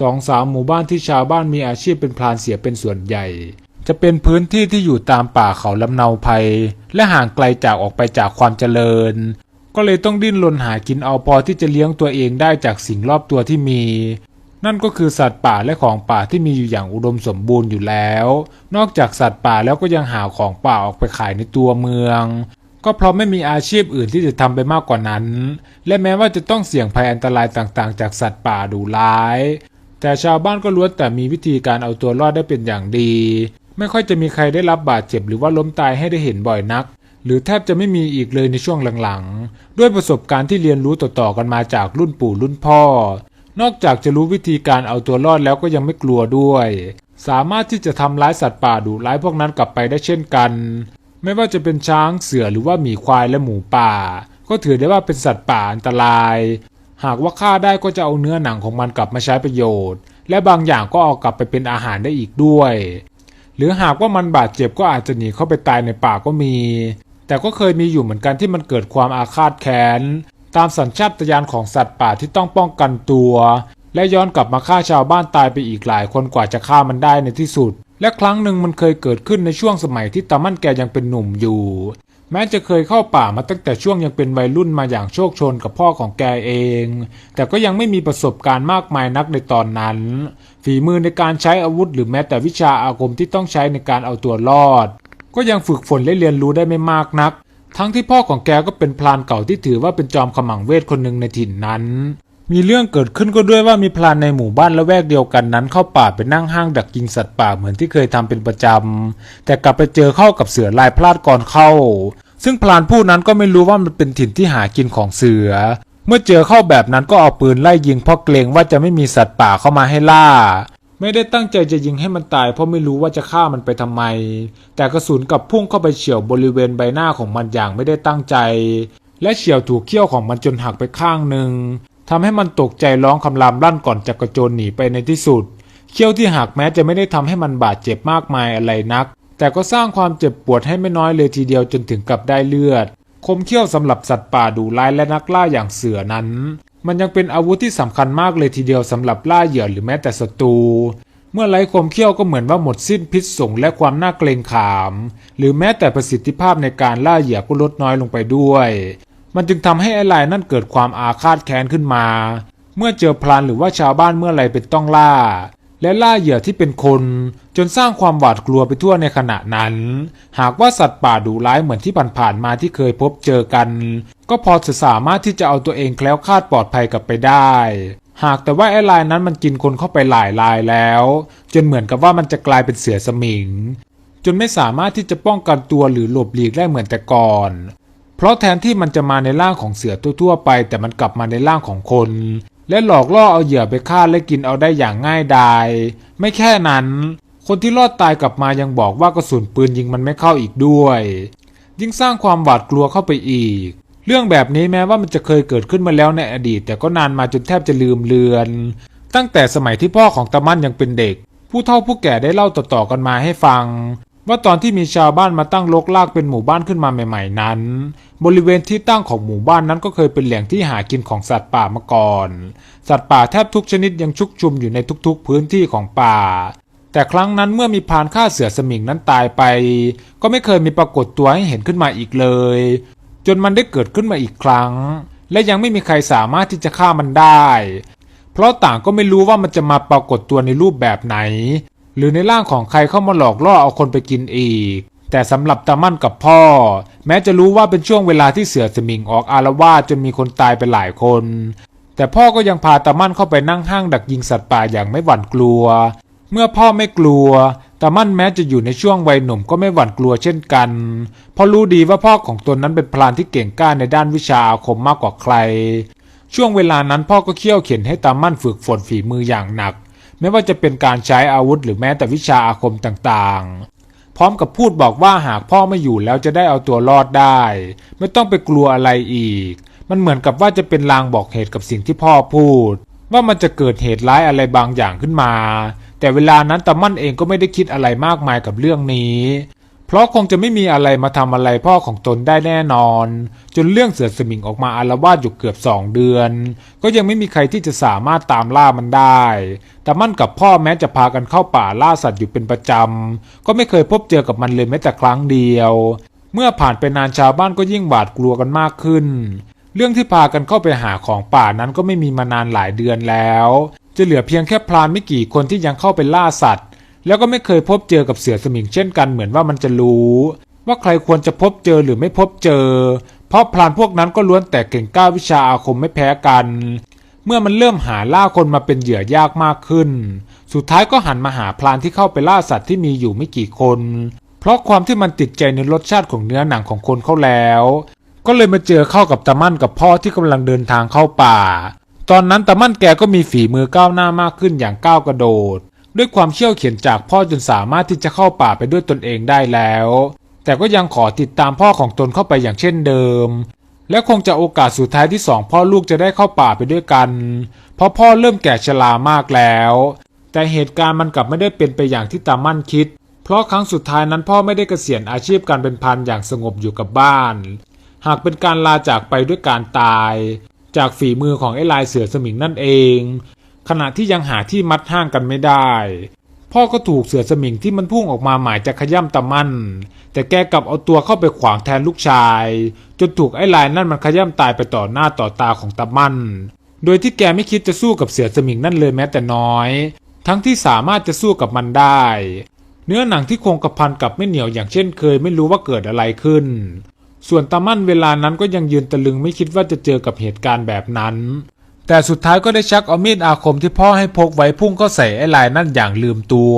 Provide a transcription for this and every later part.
สองสามหมู่บ้านที่ชาวบ้านมีอาชีพเป็นพรานเสียเป็นส่วนใหญ่ จะเป็นพื้นที่ที่อยู่ตามป่าเขาลำเนาภัย และห่างไกลจากออกไปจากความเจริญ ก็เลยต้องดิ้นรนหากินเอาพอที่จะเลี้ยงตัวเองได้จากสิ่งรอบตัวที่มี นั่นก็คือสัตว์ป่าและของป่าที่มีอยู่อย่างอุดมสมบูรณ์อยู่แล้ว นอกจากสัตว์ป่าแล้วก็ยังหาของป่าออกไปขายในตัวเมืองก็เพราะไม่มีอาชีพอื่นที่จะทำไปมากกว่านั้น และแม้ว่าจะต้องเสี่ยงภัยอันตรายต่างๆ จากสัตว์ป่าดุร้าย แต่ชาวบ้านก็ล้วนแต่มีวิธีการเอาตัวรอดได้เป็นอย่างดี ไม่ค่อยจะมีใครได้รับบาดเจ็บหรือว่าล้มตายให้ได้เห็นบ่อยนัก หรือแทบจะไม่มีอีกเลยในช่วงหลังๆ ด้วยประสบการณ์ที่เรียนรู้ต่อๆกันมาจากรุ่นปู่รุ่นพ่อ นอกจากจะรู้วิธีการเอาตัวรอดแล้วก็ยังไม่กลัวด้วย สามารถที่จะทำร้ายสัตว์ป่าดุร้ายพวกนั้นกลับไปได้เช่นกัน ไม่ว่าจะเป็นช้างเสือหรือว่าหมีควายและหมูป่า ก็ถือได้ว่าเป็นสัตว์ป่าอันตราย หากว่าฆ่าได้ก็จะเอาเนื้อหนังของมันกลับมาใช้ประโยชน์ และบางอย่างก็เอากลับไปเป็นอาหารได้อีกด้วย หรือหากว่ามันบาดเจ็บก็อาจจะหนีเข้าไปตายในป่าก็มี แต่ก็เคยมีอยู่เหมือนกันที่มันเกิดความอาฆาตแค้นตามสัญชาตญาณของสัตว์ป่าที่ต้องป้องกันตัว และย้อนกลับมาฆ่าชาวบ้านตายไปอีกหลายคนกว่าจะฆ่ามันได้ในที่สุด และครั้งหนึ่งมันเคยเกิดขึ้นในช่วงสมัยที่ตามั่นแกยังเป็นหนุ่มอยู่ แม้จะเคยเข้าป่ามาตั้งแต่ช่วงยังเป็นวัยรุ่นมาอย่างโชคชนกับพ่อของแกเอง แต่ก็ยังไม่มีประสบการณ์มากมายนักในตอนนั้น ฝีมือในการใช้อาวุธหรือแม้แต่วิชาอาคมที่ต้องใช้ในการเอาตัวรอด ก็ยังฝึกฝนและเรียนรู้ได้ไม่มากนัก ทั้งที่พ่อของแกก็เป็นพลานเก่าที่ถือว่าเป็นจอมขมังเวทคนหนึ่งในถิ่นนั้นมีเรื่องเกิดขึ้นก็ด้วยว่ามีพลานในหมู่บ้านละแวกเดียวกันนั้นเข้าป่าไปนั่งห้างดักยิงสัตว์ป่าเหมือนที่เคยทำเป็นประจำแต่กลับไปเจอเข้ากับเสือลายพลาดก่อนเข้า ซึ่งพลานผู้นั้นก็ไม่รู้ว่ามันเป็นถิ่นที่หากินของเสือ เมื่อเจอเข้าแบบนั้นก็เอาปืนไล่ยิงเพราะเกรงว่าจะไม่มีสัตว์ป่าเข้ามาให้ล่า ไม่ได้ตั้งใจจะยิงให้มันตาย เพราะไม่รู้ว่าจะฆ่ามันไปทำไม แต่กระสุนกลับพุ่งเข้าไปเฉียวบริเวณใบหน้าของมันอย่างไม่ได้ตั้งใจ และเฉียวถูกเขี้ยวของมันจนหักไปข้างหนึ่งทำให้มันตกใจร้องคำรามลั่นก่อนจะกระโจนหนีไปในที่สุด เขี้ยวที่หักแม้จะไม่ได้ทำให้มันบาดเจ็บมากมายอะไรนัก แต่ก็สร้างความเจ็บปวดให้ไม่น้อยเลยทีเดียวจนถึงกับได้เลือด คมเขี้ยวสำหรับสัตว์ป่าดุร้ายและนักล่าอย่างเสือนั้น มันยังเป็นอาวุธที่สำคัญมากเลยทีเดียวสำหรับล่าเหยื่อหรือแม้แต่ศัตรูเมื่อไร้คมเขี้ยวก็เหมือนว่าหมดสิ้นพิษสงและความน่าเกรงขาม หรือแม้แต่ประสิทธิภาพในการล่าเหยื่อก็ลดน้อยลงไปด้วย มันจึงทำให้ไอลายนั่นเกิดความอาฆาตแค้นขึ้นมา เมื่อเจอพลานหรือว่าชาวบ้านเมื่อไรเป็นต้องล่า และล่าเหยื่อที่เป็นคนจนสร้างความหวาดกลัวไปทั่วในขณะนั้น หากว่าสัตว์ป่าดุร้ายเหมือนที่ผ่านๆมาที่เคยพบเจอกัน ก็พอจะสามารถที่จะเอาตัวเองแคล้วคลาดปลอดภัยกลับไปได้ หากแต่ว่าไอ้ลายนั้นมันกินคนเข้าไปหลายลายแล้ว จนเหมือนกับว่ามันจะกลายเป็นเสือสมิง จนไม่สามารถที่จะป้องกันตัวหรือหลบหลีกได้เหมือนแต่ก่อน เพราะแทนที่มันจะมาในร่างของเสือทั่วๆไป แต่มันกลับมาในร่างของคน และหลอกล่อเอาเหยื่อไปฆ่าและกินเอาได้อย่างง่ายดาย ไม่แค่นั้น คนที่รอดตายกลับมายังบอกว่ากระสุนปืนยิงมันไม่เข้าอีกด้วย ยิ่งสร้างความหวาดกลัวเข้าไปอีก เรื่องแบบนี้แม้ว่ามันจะเคยเกิดขึ้นมาแล้วในอดีต แต่ก็นานมาจนแทบจะลืมเลือน ตั้งแต่สมัยที่พ่อของตามั่นยังเป็นเด็ก ผู้เฒ่าผู้แก่ได้เล่าต่อๆกันมาให้ฟัง ว่าตอนที่มีชาวบ้านมาตั้งลกลากเป็นหมู่บ้านขึ้นมาใหม่ ๆ นั้น บริเวณที่ตั้งของหมู่บ้านนั้นก็เคยเป็นแหล่งที่หากินของสัตว์ป่ามาก่อน สัตว์ป่าแทบทุกชนิดยังชุกชุมอยู่ในทุกๆพื้นที่ของป่า แต่ครั้งนั้นเมื่อมีพานฆ่าเสือสมิงนั้นตายไป ก็ไม่เคยมีปรากฏตัวให้เห็นขึ้นมาอีกเลย จนมันได้เกิดขึ้นมาอีกครั้ง และยังไม่มีใครสามารถที่จะฆ่ามันได้ เพราะต่างก็ไม่รู้ว่ามันจะมาปรากฏตัวในรูปแบบไหน หรือในร่างของใครเข้ามาหลอกล่อเอาคนไปกินอีก แต่สำหรับตามั่นกับพ่อ แม้จะรู้ว่าเป็นช่วงเวลาที่เสือสมิงออกอารวาสจนมีคนตายไปหลายคน แต่พ่อก็ยังพาตามั่นเข้าไปนั่งห้างดักยิงสัตว์ป่าอย่างไม่หวั่นกลัว เมื่อพ่อไม่กลัวตามั่นแม้จะอยู่ในช่วงวัยหนุ่มก็ไม่หวั่นกลัวเช่นกัน เพราะรู้ดีว่าพ่อของตนนั้นเป็นพลานที่เก่งกล้าในด้านวิชาอาคมมากกว่าใคร ช่วงเวลานั้นพ่อก็เคี่ยวเข็นให้ตามั่นฝึกฝนฝีมืออย่างหนัก ไม่ว่าจะเป็นการใช้อาวุธหรือแม้แต่วิชาอาคมต่างๆ พร้อมกับพูดบอกว่าหากพ่อไม่อยู่แล้วจะได้เอาตัวรอดได้ ไม่ต้องไปกลัวอะไรอีก มันเหมือนกับว่าจะเป็นลางบอกเหตุกับสิ่งที่พ่อพูด ว่ามันจะเกิดเหตุร้ายอะไรบางอย่างขึ้นมา แต่เวลานั้นตามั่นเองก็ไม่ได้คิดอะไรมากมายกับเรื่องนี้ เพราะคงจะไม่มีอะไรมาทำอะไรพ่อของตนได้แน่นอน จนเรื่องเสือสมิงออกมาอารวาสอยู่เกือบสองเดือน ก็ยังไม่มีใครที่จะสามารถตามล่ามันได้ แต่มั่นกับพ่อแม้จะพากันเข้าป่าล่าสัตว์อยู่เป็นประจำ ก็ไม่เคยพบเจอกับมันเลยแม้แต่ครั้งเดียว เมื่อผ่านไปนานชาวบ้านก็ยิ่งหวาดกลัวกันมากขึ้น เรื่องที่พากันเข้าไปหาของป่านั้นก็ไม่มีมานานหลายเดือนแล้ว จะเหลือเพียงแค่พรานไม่กี่คนที่ยังเข้าไปล่าสัตว์ แล้วก็ไม่เคยพบเจอกับเสือสมิงเช่นกันเหมือนว่ามันจะรู้ ว่าใครควรจะพบเจอหรือไม่พบเจอ เพราะพรานพวกนั้นก็ล้วนแต่เก่งกล้าวิชาอาคมไม่แพ้กัน เมื่อมันเริ่มหาล่าคนมาเป็นเหยื่อยากมากขึ้น สุดท้ายก็หันมาหาพรานที่เข้าไปล่าสัตว์ที่มีอยู่ไม่กี่คน เพราะความที่มันติดใจในรสชาติของเนื้อหนังของคนเขาแล้ว ก็เลยมาเจอเข้ากับตามั่นกับพ่อที่กำลังเดินทางเข้าป่า ตอนนั้นตามั่นแกก็มีฝีมือก้าวหน้ามากขึ้นอย่างก้าวกระโดด ด้วยความเชี่ยวเขียนจากพ่อจนสามารถที่จะเข้าป่าไปด้วยตนเองได้แล้ว แต่ก็ยังขอติดตามพ่อของตนเข้าไปอย่างเช่นเดิม และคงจะโอกาสสุดท้ายที่สองพ่อลูกจะได้เข้าป่าไปด้วยกัน เพราะพ่อเริ่มแก่ชรามากแล้ว แต่เหตุการณ์มันกลับไม่ได้เป็นไปอย่างที่ตามั่นคิด เพราะครั้งสุดท้ายนั้นพ่อไม่ได้เกษียณอาชีพการเป็นพันอย่างสงบอยู่กับบ้าน หากเป็นการลาจากไปด้วยการตาย จากฝีมือของไอ้ลายเสือสมิงนั่นเอง ขณะที่ยังหาที่มัดห้างกันไม่ได้ พ่อก็ถูกเสือสมิงที่มันพุ่งออกมาหมายจะขย่ำตะมั่นแต่แกกลับเอาตัวเข้าไปขวางแทนลูกชาย จนถูกไอ้ลายนั่นมันขย่ำตายไปต่อหน้าต่อตาของตะมั่นโดยที่แกไม่คิดจะสู้กับเสือสมิงนั่นเลยแม้แต่น้อย ทั้งที่สามารถจะสู้กับมันได้ เนื้อหนังที่คงกระพันกับไม่เหนียวอย่างเช่นเคยไม่รู้ว่าเกิดอะไรขึ้น ส่วนตามั่นเวลานั้นก็ยังยืนตะลึงไม่คิดว่าจะเจอกับเหตุการณ์แบบนั้น แต่สุดท้ายก็ได้ชักเอามีดอาคมที่พ่อให้พกไว้พุ่งเข้าใส่ไอ้ลายนั่นอย่างลืมตัว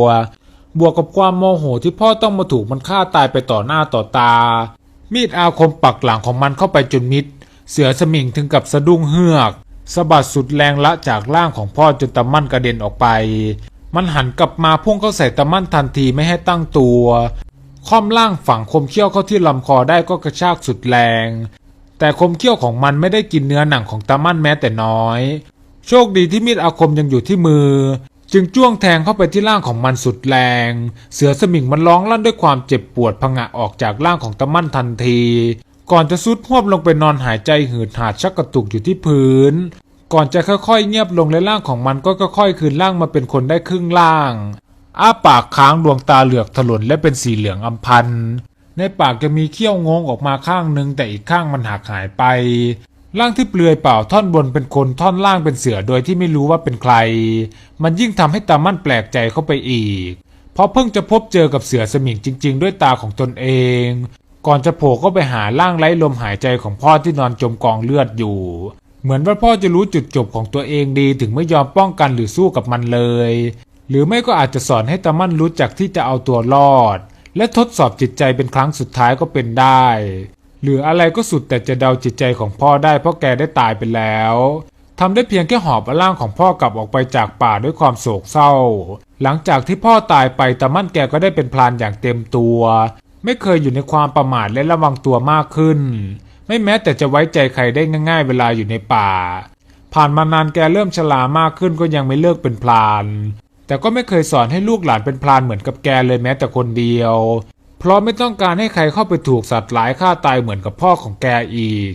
บวกกับความโมโหที่พ่อต้องมาถูกมันฆ่าตายไปต่อหน้าต่อตา มีดอาคมปักหลังของมันเข้าไปจนมิด เสือสมิงถึงกับสะดุ้งเฮือกสะบัดสุดแรงละจากร่างของพ่อจนตะมั่นกระเด็นออกไป มันหันกลับมาพุ่งเข้าใส่ตะมั่นทันทีไม่ให้ตั้งตัว ค่อมล่างฝังคมเขี้ยวเข้าที่ลำคอได้ก็กระชากสุดแรง แต่คมเขี้ยวของมันไม่ได้กินเนื้อหนังของตามั่นแม้แต่น้อย โชคดีที่มีดอาคมยังอยู่ที่มือ จึงจ้วงแทงเข้าไปที่ร่างของมันสุดแรง เสือสมิงมันร้องลั่นด้วยความเจ็บปวดผงะออกจากร่างของตามั่นทันที ก่อนจะซุดหวบลงไปนอนหายใจหืดหาดชักกระตุกอยู่ที่พื้น ก่อนจะค่อยๆ เงียบลงและร่างของมันก็ค่อยๆคืนร่างมาเป็นคนได้ครึ่งล่าง อ้าปากค้างดวงตาเหลือกถลนและเป็นสีเหลืองอำพัน ในปากจะมีเขี้ยวงงออกมาข้างหนึ่งแต่อีกข้างมันหักหายไป ร่างที่เปลือยเปล่าท่อนบนเป็นคนท่อนล่างเป็นเสือโดยที่ไม่รู้ว่าเป็นใคร มันยิ่งทำให้ตามั่นแปลกใจเข้าไปอีก เพราะเพิ่งจะพบเจอกับเสือสมิงจริง ๆ ด้วยตาของตนเอง ก่อนจะโผล่ก็ไปหาร่างไร้ลมหายใจของพ่อที่นอนจมกองเลือดอยู่ เหมือนว่าพ่อจะรู้จุดจบของตัวเองดีถึงไม่ยอมป้องกันหรือสู้กับมันเลย หรือไม่ก็อาจจะสอนให้ตามั่นรู้จักที่จะเอาตัวรอด และทดสอบจิตใจเป็นครั้งสุดท้ายก็เป็นได้ หรืออะไรก็สุดแต่จะเดาจิตใจของพ่อได้เพราะแกได้ตายไปแล้วทำได้เพียงแค่หอบร่างของพ่อกลับออกไปจากป่าด้วยความโศกเศร้า หลังจากที่พ่อตายไปตามั่นแกก็ได้เป็นพลานอย่างเต็มตัว ไม่เคยอยู่ในความประมาทและระวังตัวมากขึ้น ไม่แม้แต่จะไว้ใจใครได้ง่าย ๆ เวลาอยู่ในป่า ผ่านมานานแกเริ่มชรามากขึ้นก็ยังไม่เลิกเป็นพลาน แต่ก็ไม่เคยสอนให้ลูกหลานเป็นพลานเหมือนกับแกเลยแม้แต่คนเดียว เพราะไม่ต้องการให้ใครเข้าไปถูกสัตว์หลายฆ่าตายเหมือนกับพ่อของแกอีก